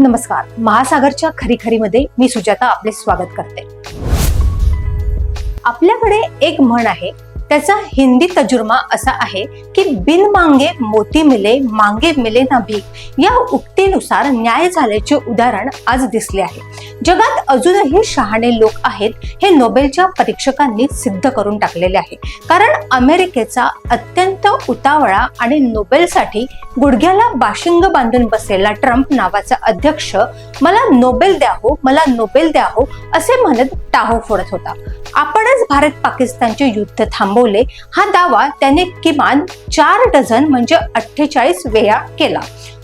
नमस्कार. महासागरच्या खरीखरीमध्ये मी सुजाता आपले स्वागत करते. आपल्याकडे एक म्हण आहे त्याचा हिंदी तजुर्मा असा आहे की बिन मांगे मोती मिले मांगे मिले ना भीक. या उक्तीनुसार न्याय झाल्याचे उदाहरण आज दिसले आहे. जगात अजूनही शहाणे लोक आहेत हे नोबेलच्या परीक्षकांनी सिद्ध करून टाकलेले आहे. कारण अमेरिकेचा अत्यंत उतावळा आणि नोबेलसाठी गुडघ्याला बाशिंग बांधून बसलेला ट्रम्प नावाचा अध्यक्ष मला नोबेल द्या हो मला नोबेल द्या हो असे म्हणत टाहो फोडत होता. आपणच भारत पाकिस्तानचे युद्ध थांबवले हा दावा त्याने किमान चार डझन म्हणजे अठ्ठेचाळीस वेळा केला.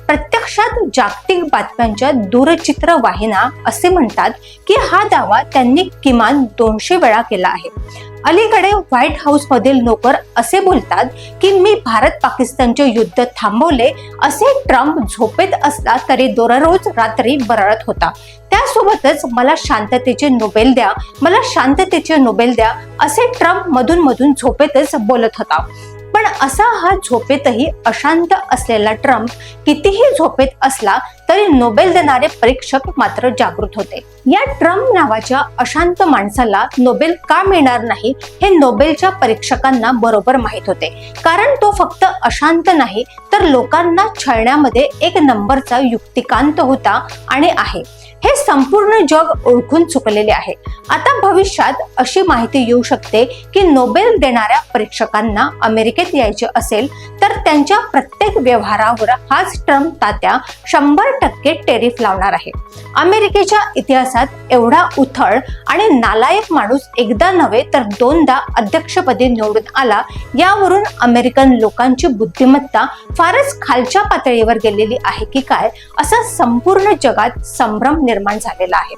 प्रत्यक्षात जागतिक बातम्यांच्या दूरचित्र वाहिना असे म्हणतात की हा दावा त्यांनी किमान दोनशे वेळा केला आहे. अलीकडे व्हाईट हाऊस मधील नोकर असे बोलतात की मी भारत पाकिस्तानचे युद्ध थांबवले असे ट्रम्प झोपेत असला तरी दररोज रात्री बरळत होता. त्यासोबतच मला शांततेचे नोबेल द्या मला शांततेचे नोबेल द्या असे ट्रम्प मधून मधून झोपेतच बोलत होता. पण असा हा झोपेतही अशांत असलेला ट्रम्प कितीही झोपेत असला तरी नोबेल देणारे परीक्षक मात्र जागृत होते. या ट्रम्प नावाच्या अशांत माणसाला नोबेल का मिळणार नाही हे नोबेलच्या परीक्षकांना बरोबर माहीत होते. कारण तो फक्त अशांत नाही तर लोकांना छळण्यामध्ये एक नंबरचा युक्तिकांत होता आणि आहे. हे संपूर्ण जग ओळखून चुकलेले आहे. आता भविष्यात अशी माहिती येऊ शकते की नोबेल देणाऱ्या परीक्षकांना अमेरिकेत यायचे असेल तर त्यांच्या प्रत्येक व्यवहारावर हाच ट्रम्प तात्या शंभर टक्के टेरिफ लावणार आहे. अमेरिकेच्या इतिहासात एवढा उथळ आणि नालायक माणूस एकदा नव्हे तर दोनदा अध्यक्षपदी निवडून आला यावरून अमेरिकन लोकांची बुद्धिमत्ता फारच खालच्या पातळीवर गेलेली आहे की काय असा संपूर्ण जगात संभ्रम निर्माण निर्माण झालेला आहे.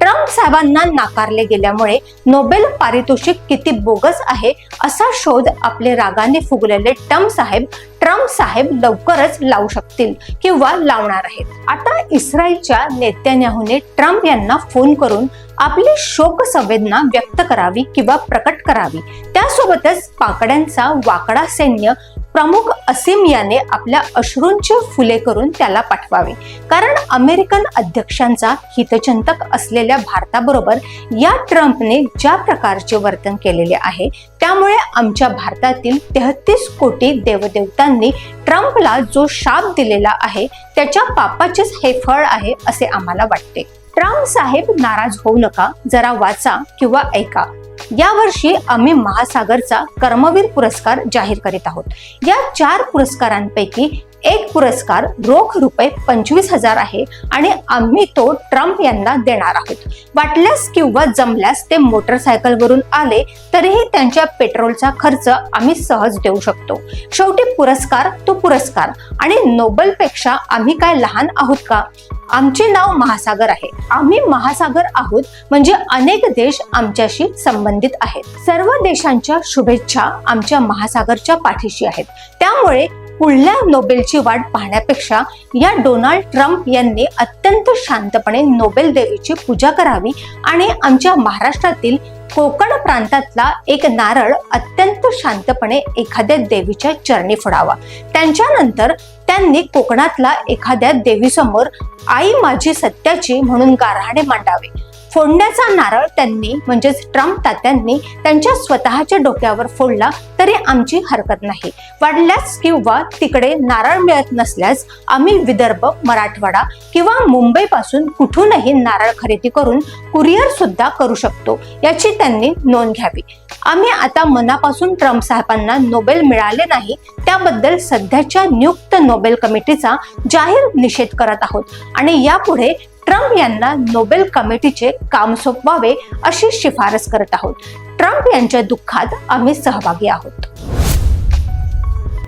ट्रम्प साहेबांना नाकारले गेल्यामुळे नोबेल पारितोषिक किती बोगस आहे असा शोध आपले रागाने फुगलेले ट्रम्प साहेब ट्रम्प साहेब लवकरच लावू शकतील किंवा लावणार आहेत. आता इस्रायलच्या नेत्यान्याहूने ट्रम्प यांना फोन करून आपली शोक संवेदना व्यक्त करावी किंवा प्रकट करावी. त्यासोबतच पाकड्यांचा वाकडा सैन्य प्रमुख असीम याने आपल्या अश्रूंचे फुले करून त्याला पाठवावे. कारण अमेरिकन अध्यक्षांचा हितचिंतक असलेल्या भारताबरोबर या ट्रम्पने ज्या प्रकारचे वर्तन केलेले आहे त्यामुळे आमच्या भारतातील तेहतीस कोटी देवदेवतांनी ट्रम्पला जो शाप दिलेला आहे त्याच्या पापाचेच हे फळ आहे असे आम्हाला वाटते. ट्रम्प साहेब नाराज होऊ नका जरा वाचा किंवा ऐका. यावर्षी आम्ही महासागरचा कर्मवीर पुरस्कार जाहीर करीत आहोत. या चार पुरस्कारांपैकी एक पुरस्कार रोख रुपये पंचवीस हजार आहे आणि आम्ही तो ट्रम्प यांना देणार आहोत. वाटल्यास किंवा जमल्यास ते मोटरसायकलवरून आले तरीही त्यांच्या पेट्रोलचा खर्च आम्ही सहज देऊ शकतो. शेवटी पुरस्कार तो पुरस्कार. आणि नोबलपेक्षा आम्ही काय लहान आहोत का? आमचे नाव महासागर आहे. आम्ही महासागर आहोत म्हणजे अनेक देश आमच्याशी संबंधित आहेत. सर्व देशांच्या शुभेच्छा आमच्या महासागरच्या पाठीशी आहेत. त्यामुळे पुढल्या नोबेलची वाट पाहण्यापेक्षा या डोनाल्ड ट्रम्प यांनी अत्यंत शांतपणे नोबेल देवीची पूजा करावी आणि आमच्या महाराष्ट्रातील कोकण प्रांतातला एक नारळ अत्यंत शांतपणे एखाद्या देवीच्या चरणी फोडावा. त्यांच्यानंतर त्यांनी कोकणातला एखाद्या देवीसमोर आई माझी सत्याची म्हणून गारहाणे मांडावे. फोडण्याचा नारळ त्यांनी म्हणजेच ट्रम्प तात्यांनी त्यांच्या स्वतःच्या डोक्यावर फोडला तरी आमची हरकत नाही. वाढल्यास किंवा तिकडे नारळ मिळत नसल्यास आम्ही विदर्भ मराठवाडा किंवा मुंबई पासून कुठूनही नारळ खरेदी करून कुरिअर सुद्धा करू शकतो याची त्यांनी नोंद घ्यावी. आम्ही आता मनापासून ट्रम्प साहेबांना नोबेल मिळाले नाही त्याबद्दल सध्याच्या नियुक्त नोबेल कमिटीचा जाहीर निषेध करत आहोत. आणि यापुढे ट्रम्प यांना नोबेल कमिटीचे काम सोपवावे अशी शिफारस करत आहोत. ट्रम्प यांच्या दुःखात आम्ही सहभागी आहोत.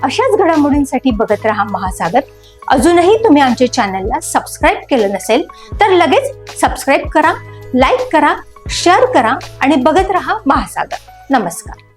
अशाच घडामोडींसाठी बघत रहा महासागर. अजूनही तुम्ही आमच्या चॅनलला सबस्क्राईब केलं नसेल तर लगेच सबस्क्राईब करा लाईक करा शेअर करा आणि बघत रहा महासागर. नमस्कार.